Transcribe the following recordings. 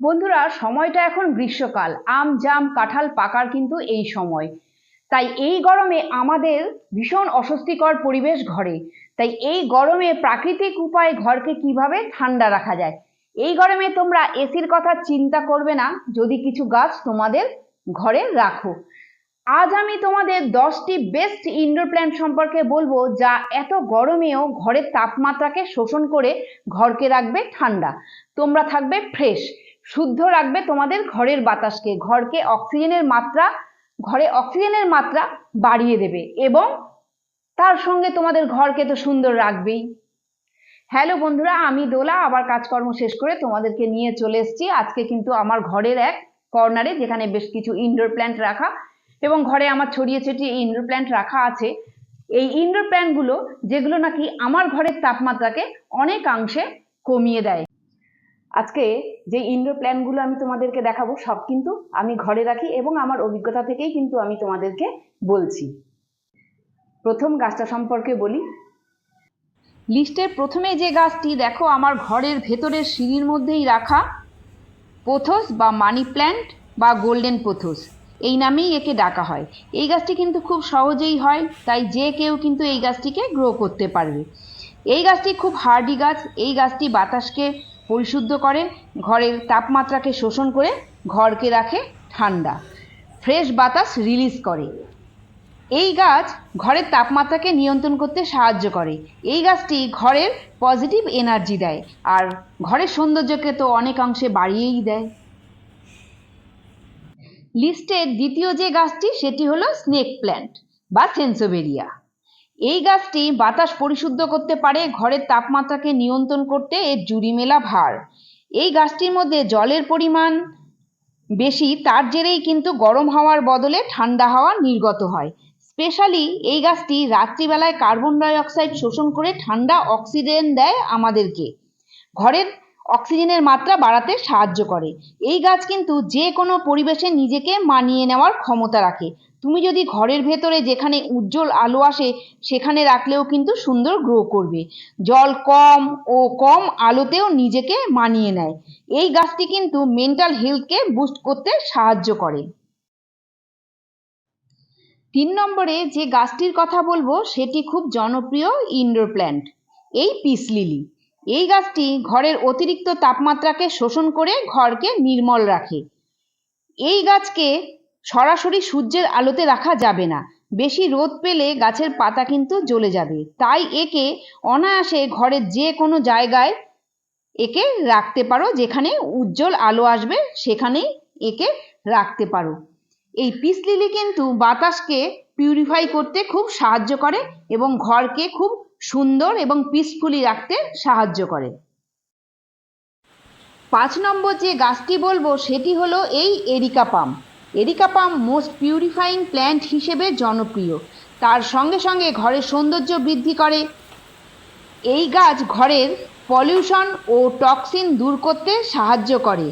বন্ধুরা, সময়টা এখন গ্রীষ্মকাল। আম, জাম, কাঁঠাল পাকার কিন্তু এই সময়। তাই এই গরমে আমাদের ভীষণ অস্বস্তিকর পরিবেশ ঘরে। তাই এই গরমে প্রাকৃতিক উপায়ে ঘরকে কীভাবে ঠান্ডা রাখা যায়? এই গরমে তোমরা এসির কথা চিন্তা করবে না, যদি কিছু গাছ তোমাদের ঘরে রাখো। আজ আমি তোমাদের দশটি বেস্ট ইনডোর প্ল্যান্ট সম্পর্কে বলব, যা এত গরমেও ঘরের তাপমাত্রাকে শোষণ করে ঘরকে রাখবে ঠান্ডা। তোমরা থাকবে ফ্রেশ শুদ্ধ রাখবে তোমাদের ঘরের বাতাসকে। ঘরকে অক্সিজেনের মাত্রা, ঘরে অক্সিজেনের মাত্রা বাড়িয়ে দেবে এবং তার সঙ্গে তোমাদের ঘরকে তো সুন্দর রাখবেই। হ্যালো বন্ধুরা, আমি দোলা। আবার কাজকর্ম শেষ করে তোমাদেরকে নিয়ে চলে এসেছি। আজকে কিন্তু আমার ঘরের এক কর্নারে যেখানে বেশ কিছু ইনডোর প্ল্যান্ট রাখা এবং ঘরে আমার ছড়িয়ে ছিটিয়ে ইনডোর প্ল্যান্ট রাখা আছে। এই ইনডোর প্ল্যান্টগুলো যেগুলো নাকি আমার ঘরের তাপমাত্রাকে অনেকাংশে কমিয়ে দেয়। আজকে যে ইনডোর প্ল্যান্টগুলো আমি তোমাদেরকে দেখাবো, সব কিন্তু আমি ঘরে রাখি এবং আমার অভিজ্ঞতা থেকেই কিন্তু আমি তোমাদেরকে বলছি। প্রথম গাছটা সম্পর্কে বলি। লিস্টের প্রথমে যে গাছটি, দেখো আমার ঘরের ভেতরের সিঁড়ির মধ্যেই রাখা পোথস বা মানি প্ল্যান্ট বা গোল্ডেন পোথস। এই নামেই একে ডাকা হয়। এই গাছটি কিন্তু খুব সহজেই হয়, তাই যে কেউ কিন্তু এই গাছটিকে গ্রো করতে পারবে। এই গাছটি খুব হার্ডি গাছ, এই গাছটি বাতাসকে পরিশুদ্ধ করে, ঘরের তাপমাত্রাকে শোষণ করে ঘরকে রাখে ঠান্ডা। ফ্রেশ বাতাস রিলিজ করে। এই গাছ ঘরের তাপমাত্রাকে নিয়ন্ত্রণ করতে সাহায্য করে। এই গাছটি ঘরের পজিটিভ এনার্জি দেয় আর ঘরের সৌন্দর্যকে তো অনেকাংশে বাড়িয়েই দেয়। লিস্টের দ্বিতীয় যে গাছটি, সেটি হলো স্নেক প্ল্যান্ট বা সেন্সোবেরিয়া। এই গাছটি বাতাস পরিশুদ্ধ করতে পারে, ঘরের তাপমাত্রাকে নিয়ন্ত্রণ করতে এর জুড়ি মেলা ভার। এই গাছটির মধ্যে জলের পরিমাণ বেশি, তার জেরেই কিন্তু গরম হাওয়ার বদলে ঠান্ডা হাওয়া নির্গত হয়। স্পেশালি এই গাছটি রাত্রিবেলায় কার্বন ডাই অক্সাইড শোষণ করে ঠান্ডা অক্সিজেন দেয় আমাদেরকে। ঘরের অক্সিজেনের মাত্রা বাড়াতে সাহায্য করে। এই গাছ কিন্তু যে কোনো পরিবেশে নিজেকে মানিয়ে নেওয়ার ক্ষমতা রাখে। তুমি যদি ঘরের ভেতরে যেখানে উজ্জ্বল আলো আসে, সেখানে রাখলেও কিন্তু সুন্দর গ্রো করবে। জল কম ও কম আলোতেও নিজেকে মানিয়ে নেয়। এই গাছটি কিন্তু মেন্টাল হেলথকে বুস্ট করতে সাহায্য করে। তিন নম্বরে যে গাছটির কথা বলব, সেটি খুব জনপ্রিয় ইনডোর প্ল্যান্ট এই পিস লিলি। এই গাছটি ঘরের অতিরিক্ত তাপমাত্রাকে শোষণ করে ঘরকে নির্মল রাখে। এই গাছকে সরাসরি সূর্যের আলোতে রাখা যাবে না। বেশি রোদ পেলে গাছের পাতা কিন্তু জ্বলে যাবে। তাই একে অনায়াসে ঘরের যে কোনো জায়গায় একে রাখতে পারো। যেখানে উজ্জ্বল আলো আসবে, সেখানেই একে রাখতে পারো। এই পিস লিলি কিন্তু বাতাসকে পিউরিফাই করতে খুব সাহায্য করে এবং ঘরকে খুব সুন্দর এবং পিসফুলি রাখতে সাহায্য করে। পাঁচ নম্বর যে গাছটি বলব, সেটি হলো এই areca palm. Areca palm most purifying plant হিসেবে জনপ্রিয়। তার সঙ্গে সঙ্গে ঘরের সৌন্দর্য বৃদ্ধি করে। এই গাছ ঘরের পলিউশন ও টক্সিন দূর করতে সাহায্য করে।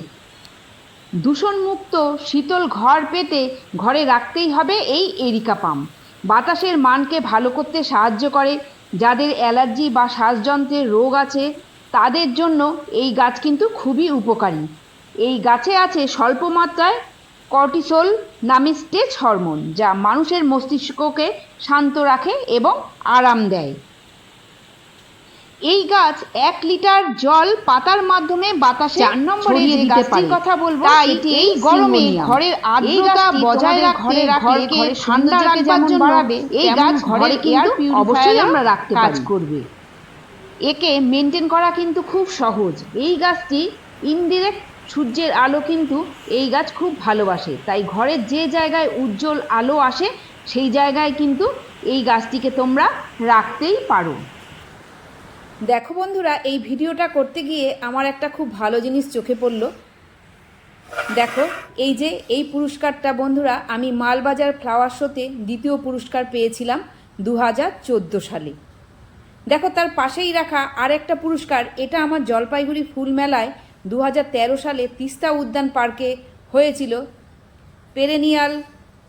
দূষণমুক্ত শীতল ঘর পেতে ঘরে রাখতেই হবে এই এরিকা পাম। বাতাসের মানকে ভালো করতে সাহায্য করে। যাদের অ্যালার্জি বা শ্বাসযন্ত্রের রোগ আছে, তাদের জন্য এই গাছ কিন্তু খুবই উপকারী। এই গাছে আছে স্বল্প মাত্রায় কর্টিসোল নামে স্টেজ হরমোন, যা মানুষের মস্তিষ্ককে শান্ত রাখে এবং আরাম দেয়। এই গাছ এক লিটার জল পাতার মাধ্যমে বাতাসে চার নম্বরে যে গাছটির কথা বলব তাই সেটি এই গরমে ঘরের আর্দ্রতা বজায় রাখতে ঘরকে ঠান্ডা রাখবার জন্য এই গাছ ঘরে কিন্তু অবশ্যই আমরা রাখতে কাজ করবে। একে মেনটেন করা কিন্তু খুব সহজ। এই গাছটি ইনডিরেক্ট সূর্যের আলো কিন্তু এই গাছ খুব ভালোবাসে। তাই ঘরের যে জায়গায় উজ্জ্বল আলো আসে সেই জায়গায় কিন্তু এই গাছটিকে তোমরা রাখতেই পারো। দেখো বন্ধুরা, এই ভিডিওটা করতে গিয়ে আমার একটা খুব ভালো জিনিস চোখে পড়ল। দেখো, এই যে এই পুরস্কারটা বন্ধুরা, আমি মালবাজার ফ্লাওয়ার শোতে দ্বিতীয় পুরস্কার পেয়েছিলাম দু হাজার চোদ্দ সালে। দেখো, তার পাশেই রাখা আর একটা পুরস্কার, এটা আমার জলপাইগুড়ি ফুল মেলায় দু হাজার তেরো সালে তিস্তা উদ্যান পার্কে হয়েছিল। পেরেনিয়াল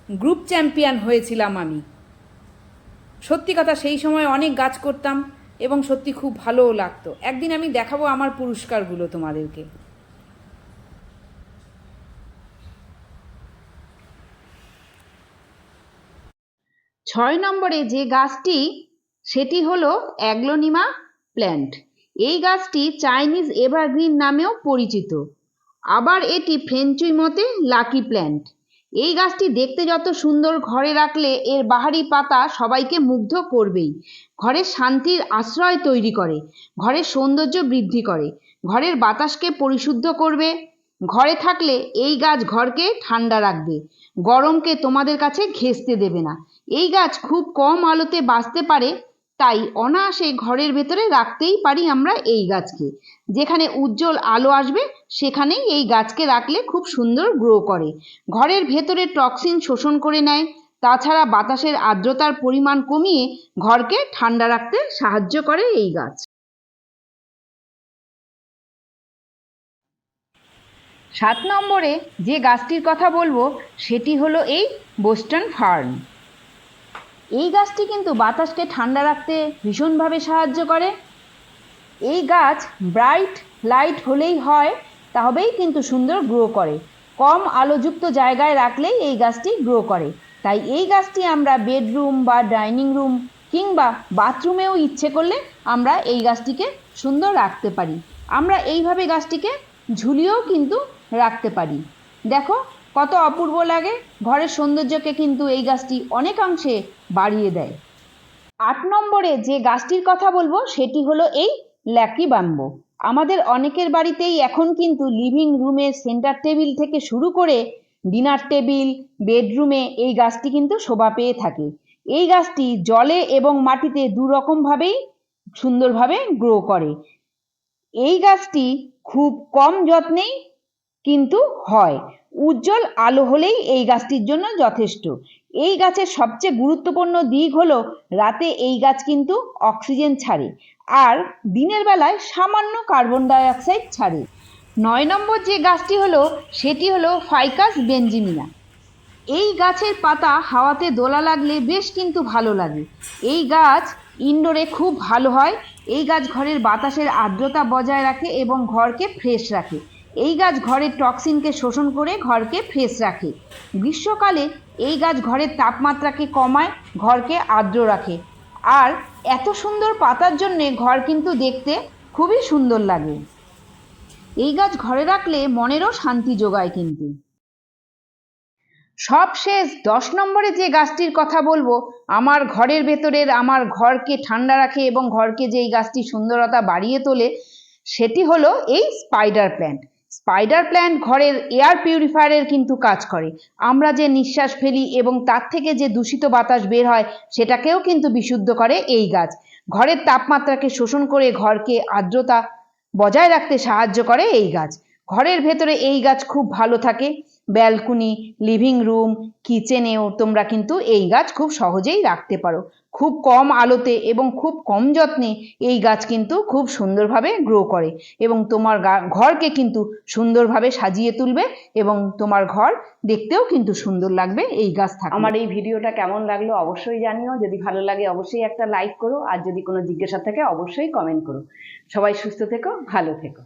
গ্রুপ চ্যাম্পিয়ন হয়েছিলাম আমি। সত্যি কথা, সেই সময় অনেক গাছ করতাম এবং সত্যি খুব ভালোও লাগতো। একদিন আমি দেখাবো আমার পুরস্কারগুলো তোমাদেরকে। ছয় নম্বরে যে গাছটি, সেটি হলো অ্যাগ্লোনিমা প্ল্যান্ট। এই গাছটি চাইনিজ এভারগ্রিন নামেও পরিচিত। আবার এটি ফ্রেঞ্চুই মতে লাকি প্ল্যান্ট। এই গাছটি দেখতে যত সুন্দর ঘরে রাখলে এর বাহারি পাতা সবাইকে মুগ্ধ করবেই। ঘরের শান্তির আশ্রয় তৈরি করে, ঘরের সৌন্দর্য বৃদ্ধি করে, ঘরের বাতাসকে পরিশুদ্ধ করবে। ঘরে থাকলে এই গাছ ঘরকে ঠান্ডা রাখবে, গরমকে তোমাদের কাছে ঘেঁষতে দেবে না। এই গাছ খুব কম আলোতে বাঁচতে পারে তাই অনায়াসে ঘরের ভেতরে রাখতেই পারি আমরা এই গাছকে। যেখানে উজ্জ্বল আলো আসবে, সেখানেই এই গাছকে রাখলে খুব সুন্দর গ্রো করে। ঘরের ভেতরে টক্সিন শোষণ করে নেয়, তাছাড়া বাতাসের আর্দ্রতার পরিমাণ কমিয়ে ঘরকে ঠান্ডা রাখতে সাহায্য করে এই গাছ। সাত নম্বরে যে গাছটির কথা বলব, সেটি হলো এই বোস্টন ফার্ন এই গাছটি কিন্তু বাতাসকে ঠান্ডা রাখতে ভীষণভাবে সাহায্য করে। এই গাছ ব্রাইট লাইট হলেই হয় তবেই কিন্তু সুন্দর গ্রো করে। কম আলোযুক্ত জায়গায় রাখলেই এই গাছটি গ্রো করে। তাই এই গাছটি আমরা বেডরুম বা ডাইনিং রুম কিংবা বাথরুমেও ইচ্ছে করলে আমরা এই গাছটিকে সুন্দর রাখতে পারি। আমরা এইভাবে গাছটিকে ঝুলিয়েও কিন্তু রাখতে পারি। দেখো কত অপূর্ব লাগে। ঘরের সৌন্দর্যকে কিন্তু এই গাছটি অনেকাংশে বাড়িয়ে দেয়। আট নম্বরে যে গাছটির কথা বলব, সেটি হলো এই ল্যাকি বাম্বো আমাদের অনেকের বাড়িতেই এখন কিন্তু লিভিং রুমের সেন্টার টেবিল থেকে শুরু করে ডিনার টেবিল, বেডরুমে এই গাছটি কিন্তু শোভা পেয়ে থাকে। এই গাছটি জলে এবং মাটিতে দু রকমভাবেই সুন্দরভাবে গ্রো করে। এই গাছটি খুব কম যত্নেই কিন্তু হয়। উজ্জ্বল আলো হলেই এই গাছটির জন্য যথেষ্ট। এই গাছের সবচেয়ে গুরুত্বপূর্ণ দিক হলো, রাতে এই গাছ কিন্তু অক্সিজেন ছাড়ে আর দিনের বেলায় সামান্য কার্বন ডাইঅক্সাইড ছাড়ে। নয় নম্বর যে গাছটি হলো, সেটি হলো ফাইকাস বেঞ্জিমিনা। এই গাছের পাতা হাওয়াতে দোলা লাগলে বেশ কিন্তু ভালো লাগে। এই গাছ ইনডোরে খুব ভালো হয়। এই গাছ ঘরের বাতাসের আর্দ্রতা বজায় রাখে এবং ঘরকে ফ্রেশ রাখে। এই গাছ ঘরের টক্সিনকে শোষণ করে ঘরকে ফ্রেশ রাখে। গ্রীষ্মকালে এই গাছ ঘরের তাপমাত্রাকে কমায়, ঘরকে আর্দ্র রাখে। আর এত সুন্দর পাতার জন্যে ঘর কিন্তু দেখতে খুবই সুন্দর লাগে। এই গাছ ঘরে রাখলে মনেরও শান্তি যোগায় কিন্তু। সবশেষ দশ নম্বরে যে গাছটির কথা বলব, আমার ঘরের ভেতরের আমার ঘরকে ঠান্ডা রাখে এবং ঘরকে যে এই গাছটি সুন্দরতা বাড়িয়ে তোলে, সেটি হলো এই স্পাইডার প্ল্যান্ট স্পাইডার প্ল্যান্ট ঘরের এয়ার পিউরিফায়ারের কিন্তু কাজ করে। আমরা যে নিঃশ্বাস ফেলি এবং তার থেকে যে দূষিত বাতাস বের হয়, সেটাকেও কিন্তু বিশুদ্ধ করে এই গাছ। ঘরের তাপমাত্রাকে শোষণ করে ঘরকে আর্দ্রতা বজায় রাখতে সাহায্য করে এই গাছ। ঘরের ভেতরে এই গাছ খুব ভালো থাকে। ব্যালকনি, লিভিং রুম, কিচেনেও তোমরা কিন্তু এই গাছ খুব সহজেই রাখতে পারো। খুব কম আলোতে এবং খুব কম যত্নে এই গাছ কিন্তু খুব সুন্দরভাবে গ্রো করে এবং তোমার ঘরকে কিন্তু সুন্দরভাবে সাজিয়ে তুলবে এবং তোমার ঘর দেখতেও কিন্তু সুন্দর লাগবে এই গাছ থাকে আমার এই ভিডিওটা কেমন লাগল অবশ্যই জানিও, যদি ভালো লাগে অবশ্যই একটা লাইক করো, আর যদি কোনো জিজ্ঞাসা থাকে অবশ্যই কমেন্ট করো। সবাই সুস্থ থেকো, ভালো থেকো।